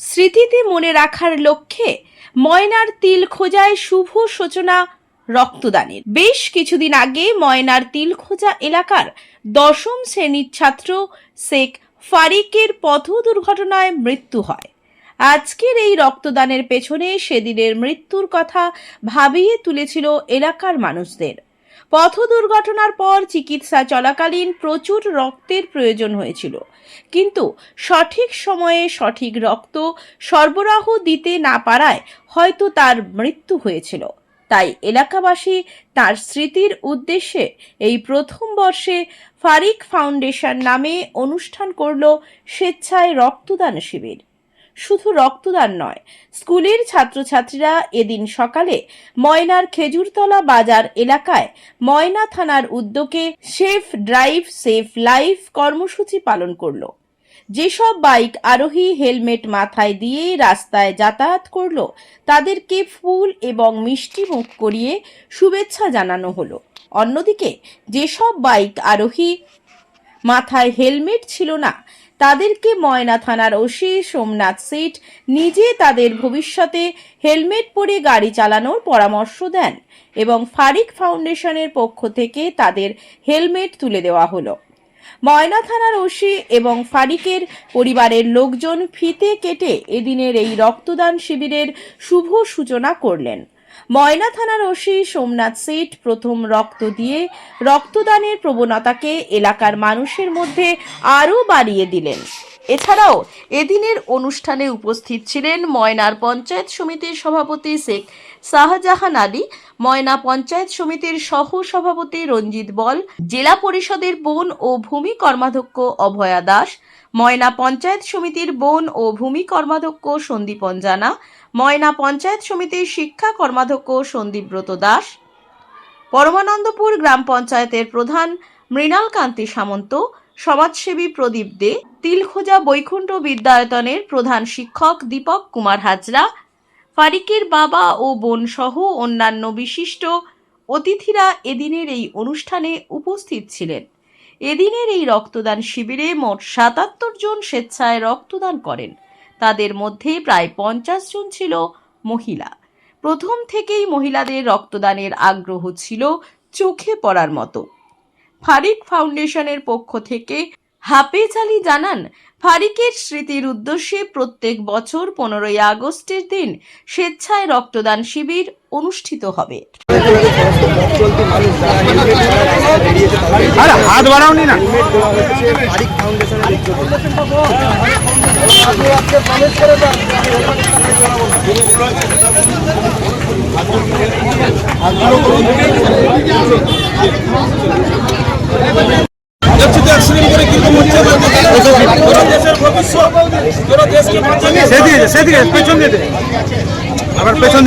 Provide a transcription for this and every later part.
স্মৃতিতে মনে রাখার লক্ষ্যে ময়নার তিল খোঁজায় শুভ সূচনা রক্তদানের। বেশ কিছুদিন আগে ময়নার তিল খোঁজা এলাকার দশম শ্রেণির ছাত্র শেখ ফারিকের পথ দুর্ঘটনায় মৃত্যু হয়। আজকের এই রক্তদানের পেছনে সেদিনের মৃত্যুর কথা ভাবিয়ে তুলেছিল এলাকার মানুষদের। পথ দুর্ঘটনার পর চিকিৎসা চলাকালীন প্রচুর রক্তের প্রয়োজন হয়েছিল। কিন্তু সঠিক সময়ে সঠিক রক্ত সরবরাহ দিতে না পারায় হয়তো তার মৃত্যু হয়েছিল। তাই এলাকাবাসী তার স্মৃতির উদ্দেশ্যে এই প্রথম বর্ষে ফারিক ফাউন্ডেশন নামে অনুষ্ঠান করল স্বেচ্ছায় রক্তদান শিবির। শুধু রক্তদান নয়, স্কুলের ছাত্রছাত্রীরা এদিন সকালে ময়নার খেজুরতলা বাজার এলাকায় ময়না থানার উদ্যোগে সেফ ড্রাইভ, সেফ লাইফ কর্মসূচি পালন করল। যেসব বাইক আরোহী হেলমেট মাথায় দিয়ে রাস্তায় যাতায়াত করল, তাদেরকে ফুল এবং মিষ্টি মুখ করিয়ে শুভেচ্ছা জানানো হলো। অন্যদিকে, যেসব বাইক আরোহী মাথায় হেলমেট ছিল না। তাদেরকে ময়না থানার ওসি সোমনাথ সেট নিজে তাদের ভবিষ্যতে হেলমেট পরে গাড়ি চালানোর পরামর্শ দেন এবং ফারিক ফাউন্ডেশনের পক্ষ থেকে তাদের হেলমেট তুলে দেওয়া হলো। ময়না থানার ওসি এবং ফারিকের পরিবারের লোকজন ফিতে কেটে এদিনের এই রক্তদান শিবিরের শুভ সূচনা করলেন। ময়না থানার ওসি সোমনাথ সেঠ প্রথম রক্ত দিয়ে রক্তদানের প্রবণতাকে এলাকার মানুষের মধ্যে আরও বাড়িয়ে দিলেন। এছাড়াও এদিনের অনুষ্ঠানে উপস্থিত ছিলেন ময়নার পঞ্চায়েত সমিতির সভাপতি শেখ শাহজাহান আলী ময়না পঞ্চায়েত সমিতির সহ সভাপতি রঞ্জিত বল, জেলা পরিষদের বন ও ভূমি কর্মাধ্যক্ষ অভয়া দাস, ময়না পঞ্চায়েত সমিতির বন ও ভূমি কর্মাধ্যক্ষ সন্দীপন জানা, ময়না পঞ্চায়েত সমিতির শিক্ষা কর্মাধ্যক্ষ সন্দীপব্রত দাস, পরমানন্দপুর গ্রাম পঞ্চায়েতের প্রধান মৃণাল কান্তি সামন্ত, সমাজসেবী প্রদীপ দে, তিলখোজা বৈকুণ্ঠ বিদ্যায়তনের প্রধান শিক্ষক দীপক কুমার হাজরা ফারিকের বাবা ও বোন সহ অন্যান্য বিশিষ্ট অতিথিরা এদিনের এই অনুষ্ঠানে উপস্থিত ছিলেন। এদিনের এই রক্তদান শিবিরে মোট সাতাত্তর জন স্বেচ্ছায় রক্তদান করেন। তাদের মধ্যে প্রায় পঞ্চাশ জন ছিল মহিলা। প্রথম থেকেই মহিলাদের রক্তদানের আগ্রহ ছিল চোখে পড়ার মতো। ফারিক ফাউন্ডেশনের পক্ষ থেকে হাফেজ আলী জানান, ফারিকের স্মৃতির উদ্দেশ্যে প্রত্যেক বছর পনেরোই আগস্টের দিন স্বেচ্ছায় রক্তদান শিবির অনুষ্ঠিত হবে। সেদিকে সেদিকে পেছন আবার পেছন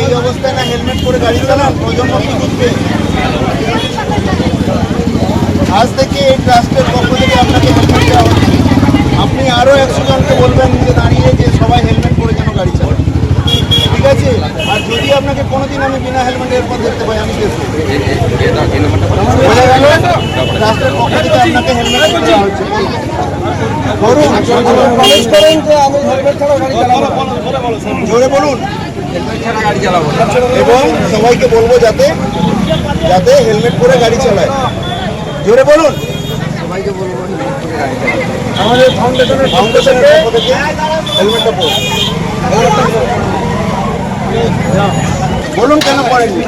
এই অবস্থায় না হেলমেট পরে গাড়ি চালান প্রজন্ম কি আজ থেকে এই ট্রাস্টের পক্ষ থেকে আপনাকে হেলমেট দেওয়া হচ্ছে আপনি আরও একশো জনকে বলবেন যে দাঁড়িয়ে যে সবাই হেলমেট পরে যেন গাড়ি চালান ঠিক আছে আর যদি আপনাকে কোনোদিন আমি বিনা হেলমেটের পর দেখতে পাই আমি দেখব। বোঝা গেল ট্রাস্টের পক্ষ থেকে আপনাকে হেলমেট পরে দেওয়া হচ্ছে। হেলমেট জোরে বলুন। এবং সবাইকে বলব যাতে যাতে হেলমেট পরে গাড়ি চালায়। জোরে বলুন। সবাইকে বলব আমাদের ফাউন্ডেশনের ফাউন্ডেশনের হেলমেটটা পরুন। বলুন কেন পড়েননি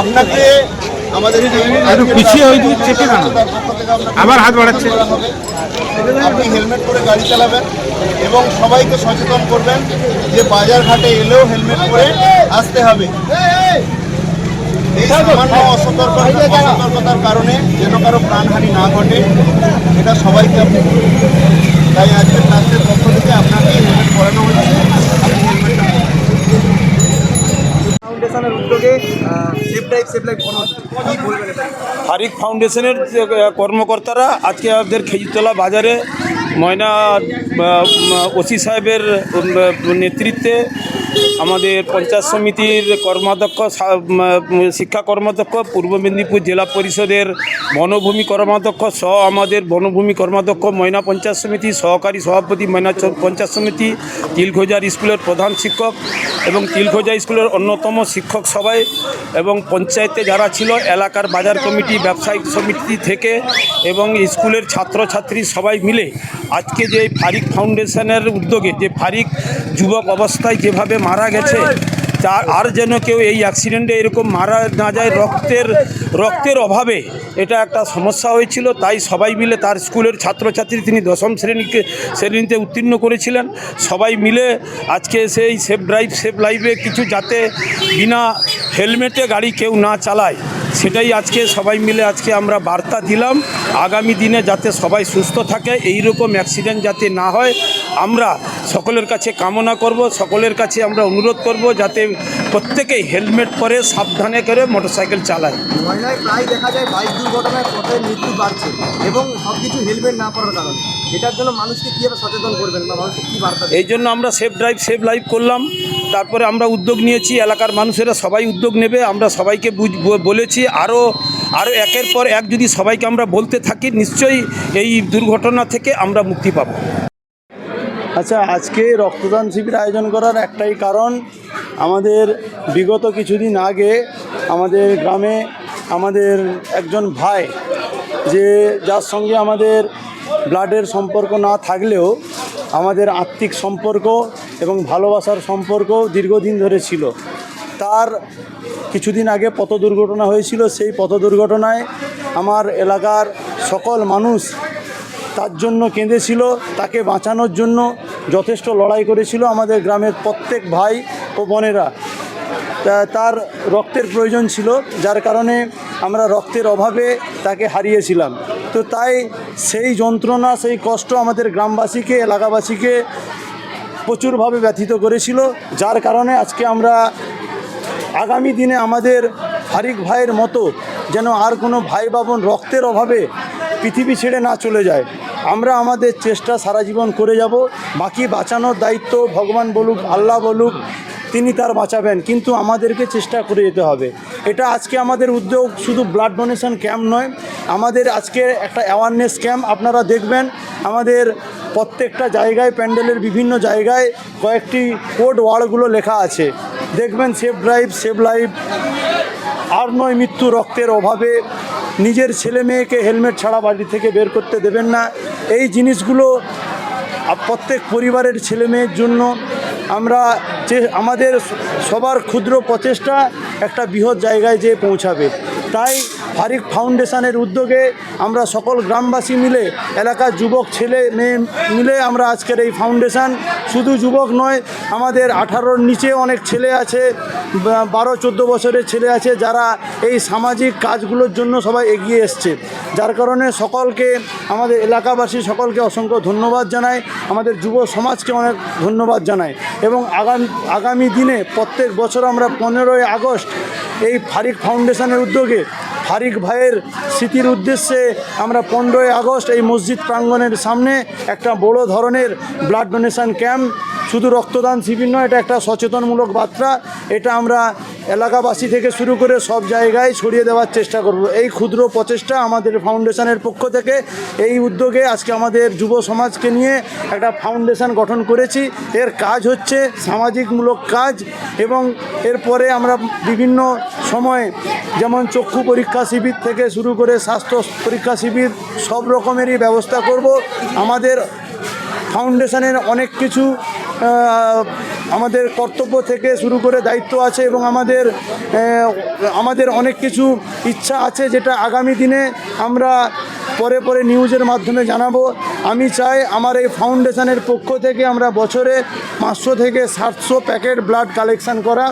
আপনাকে আমাদের একটু পিছিয়ে ওই দিকে চেপে আপনাকে আবার হাত বাড়াচ্ছে। আপনি হেলমেট পরে গাড়ি চালাবেন এবং সবাইকে সচেতন করবেন যে বাজার ঘাটে এলেও হেলমেট পরে আসতে হবে এই সামান্য অসতর্ক অসতর্কতার কারণে যেন কারও প্রাণহানি না ঘটে এটা সবাইকে আপনি। তাই আজকে ট্রাস্টের পক্ষ থেকে আপনাকে হেলমেট পরানো হচ্ছে ফাউন্ডেশনের উদ্যোগে সেফ লাইফ কি বলবেন এটা? ফাউন্ডেশনের কর্মকর্তারা আজকে আমাদের খেজুরতলা বাজারে ময়না ওসি সাহেবের নেতৃত্বে আমাদের পঞ্চায়েত সমিতির কর্মাধ্যক্ষ শিক্ষা কর্মাধ্যক্ষ, পূর্ব মেদিনীপুর জেলা পরিষদের বনভূমি কর্মাধ্যক্ষ সহ আমাদের বনভূমি কর্মাধ্যক্ষ, ময়না পঞ্চায়েত সমিতি, সহকারী সভাপতি ময়না পঞ্চায়েত সমিতি, তিলখোজার স্কুলের প্রধান শিক্ষক এবং তিলখোজা স্কুলের অন্যতম শিক্ষক সবাই এবং পঞ্চায়েতে যারা ছিল, এলাকার বাজার কমিটি, ব্যবসায়িক সমিতি থেকে এবং স্কুলের ছাত্রছাত্রী সবাই মিলে আজকে যে ফারিক ফাউন্ডেশনের উদ্যোগে, যে ফারিক যুবক অবস্থায় যেভাবে মারা গেছে। তার আর যেন কেউ এই অ্যাক্সিডেন্টে এরকম মারা না যায়, রক্তের রক্তের অভাবে এটা একটা সমস্যা হয়েছিল। তাই সবাই মিলে তার স্কুলের ছাত্রছাত্রী তিনি দশম শ্রেণীকে শ্রেণীতে উত্তীর্ণ করেছিলেন। সবাই মিলে আজকে সেই সেফ ড্রাইভ সেফ লাইফে কিছু যাতে বিনা হেলমেটে গাড়ি কেউ না চালায়। সেটাই আজকে সবাই মিলে আজকে আমরা বার্তা দিলাম। আগামী দিনে যাতে সবাই সুস্থ থাকে এই রকম অ্যাক্সিডেন্ট যাতে না হয়, আমরা সকলের কাছে কামনা করব, সকলের কাছে আমরা অনুরোধ করব যাতে প্রত্যেকেই হেলমেট পরে সাবধানে করে মোটরসাইকেল চালায়। ময়নায় প্রায় দেখা যায় বাইক দুর্ঘটনায় পথে মৃত্যু বাড়ছে এবং সব কিছু হেলমেট না পড়ার কারণে। এটার জন্য মানুষকে কীভাবে সচেতন করবেন বা মানুষকে কী বার্তা এই জন্য আমরা সেফ ড্রাইভ সেফ লাইভ করলাম। তারপরে আমরা উদ্যোগ নিয়েছি এলাকার মানুষেরা সবাই উদ্যোগ নেবে। আমরা সবাইকে বুঝ বলেছি আরও আরও একের পর এক যদি সবাইকে আমরা বলতে থাকি নিশ্চয়ই এই দুর্ঘটনা থেকে আমরা মুক্তি পাবো। আচ্ছা আজকে রক্তদান শিবির আয়োজন করার একটাই কারণ আমাদের বিগত কিছুদিন আগে আমাদের গ্রামে আমাদের একজন ভাই যে যার সঙ্গে আমাদের ব্লাডের সম্পর্ক না থাকলেও আমাদের আত্মিক সম্পর্ক এবং ভালোবাসার সম্পর্ক দীর্ঘদিন ধরে ছিল। তার কিছুদিন আগে পথ দুর্ঘটনা হয়েছিল। সেই পথ দুর্ঘটনায় আমার এলাকার সকল মানুষ তার জন্য কেঁদেছিল। তাকে বাঁচানোর জন্য যথেষ্ট লড়াই করেছিল আমাদের গ্রামের প্রত্যেক ভাই ও বোনেরা। তার রক্তের প্রয়োজন ছিল, যার কারণে আমরা রক্তের অভাবে তাকে হারিয়েছিলাম। তো তাই সেই যন্ত্রণা, সেই কষ্ট আমাদের গ্রামবাসীকে, এলাকাবাসীকে প্রচুরভাবে ব্যথিত করেছিল, যার কারণে আজকে আমরা আগামী দিনে আমাদের হারিক ভাইয়ের মতো যেন আর কোনো ভাই বাবন রক্তের অভাবে পৃথিবী ছেড়ে না চলে যায়। আমরা আমাদের চেষ্টা সারা জীবন করে যাব। বাকি বাঁচানোর দায়িত্ব ভগবান বলুক, আল্লাহ বলুক, তিনি তার বাঁচাবেন। কিন্তু আমাদেরকে চেষ্টা করে যেতে হবে। এটা আজকে আমাদের উদ্যোগ, শুধু ব্লাড ডোনেশন ক্যাম্প নয়, আমাদের আজকে একটা অ্যাওয়ারনেস ক্যাম্প আপনারা দেখবেন, আমাদের প্রত্যেকটা জায়গায়, প্যান্ডেলের বিভিন্ন জায়গায় কয়েকটি কোড ওয়ার্ডগুলো লেখা আছে। দেখবেন সেফ ড্রাইভ সেভ লাইফ আর নয় মৃত্যু রক্তের অভাবে নিজের ছেলে মেয়েকে হেলমেট ছাড়া বাড়ি থেকে বের করতে দেবেন না। এই জিনিসগুলো প্রত্যেক পরিবারের ছেলে মেয়ের জন্য আমরা যে, আমাদের সবার ক্ষুদ্র প্রচেষ্টা একটা বৃহৎ জায়গায় যেয়ে পৌঁছাবে। তাই ফারিক ফাউন্ডেশনের উদ্যোগে আমরা সকল গ্রামবাসী মিলে, এলাকার যুবক, ছেলে, মেয়ে মিলে আমরা আজকের এই ফাউন্ডেশন। শুধু যুবক নয়, আমাদের আঠারোর নিচে অনেক ছেলে আছে বারো, চোদ্দ বছরের ছেলে আছে, যারা এই সামাজিক কাজগুলোর জন্য সবাই এগিয়ে এসছে। যার কারণে সকলকে, আমাদের এলাকাবাসী সকলকে অসংখ্য ধন্যবাদ জানাই, আমাদের যুব সমাজকে অনেক ধন্যবাদ জানাই। এবং আগামী আগামী দিনে প্রত্যেক বছর আমরা পনেরোই আগস্ট এই ফারিক ফাউন্ডেশনের উদ্যোগে ফারিক ভাইয়ের স্মৃতির উদ্দেশ্যে আমরা পনেরোই আগস্ট এই মসজিদ প্রাঙ্গণের সামনে একটা বড় ধরনের ব্লাড ডোনেশন ক্যাম্প শুধু রক্তদান শিবির নয়, এটা একটা সচেতনমূলক বার্তা। এটা আমরা এলাকাবাসী থেকে শুরু করে সব জায়গায় ছড়িয়ে দেওয়ার চেষ্টা করব। এই ক্ষুদ্র প্রচেষ্টা আমাদের ফাউন্ডেশনের পক্ষ থেকে, এই উদ্যোগে আজকে আমাদের যুব সমাজকে নিয়ে একটা ফাউন্ডেশন গঠন করেছি। এর কাজ হচ্ছে সামাজিকমূলক কাজ এবং এরপরে আমরা বিভিন্ন সময়ে যেমন চক্ষু পরীক্ষা শিবির থেকে শুরু করে স্বাস্থ্য পরীক্ষা শিবির, সব রকমেরই ব্যবস্থা করব। আমাদের ফাউন্ডেশনের অনেক কিছু আমাদের কর্তব্য থেকে শুরু করে দায়িত্ব আছে এবং আমাদের আমাদের অনেক কিছু ইচ্ছা আছে যেটা আগামী দিনে আমরা পরে পরে নিউজের মাধ্যমে জানাব। আমি চাই আমার এই ফাউন্ডেশনের পক্ষ থেকে আমরা বছরে পাঁচশো থেকে সাতশো প্যাকেট ব্লাড কালেকশন করা।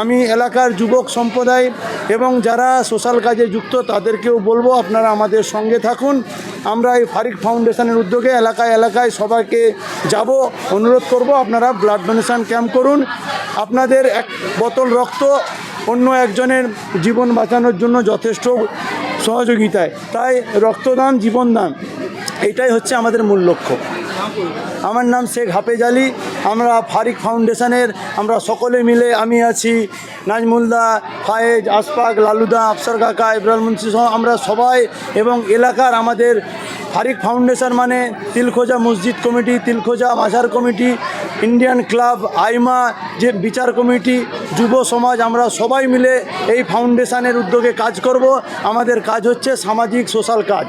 আমি এলাকার যুবক সম্প্রদায় এবং যারা সোশ্যাল কাজে যুক্ত তাদেরকেও বলব, আপনারা আমাদের সঙ্গে থাকুন। আমরা এই ফারিক ফাউন্ডেশনের উদ্যোগে এলাকায় এলাকায় সবাইকে যাব, অনুরোধ করব আপনারা ব্লাড ডোনেশন ক্যাম্প করুন। আপনাদের এক বোতল রক্ত অন্য একজনের জীবন বাঁচানোর জন্য যথেষ্ট সহযোগিতায়। তাই রক্তদান, জীবনদান, এটাই হচ্ছে আমাদের মূল লক্ষ্য। আমার নাম শেখ হাফেজ আলী। আমরা ফারিক ফাউন্ডেশনের, আমরা সকলে মিলে আমি আছি। নাজমুলদা ফায়েজ আশফাক লালুদা আফসার কাকা, ইব্রাহিম মুন্সি সহ আমরা সবাই এবং এলাকার আমাদের ফারিক ফাউন্ডেশন মানে তিলখোজা মসজিদ কমিটি, তিলখোজা মাজার কমিটি ইন্ডিয়ান ক্লাব আইমা, যে বিচার কমিটি, যুব সমাজ, আমরা সবাই মিলে এই ফাউন্ডেশনের উদ্যোগে কাজ করব। আমাদের কাজ হচ্ছে সামাজিক সোশ্যাল কাজ।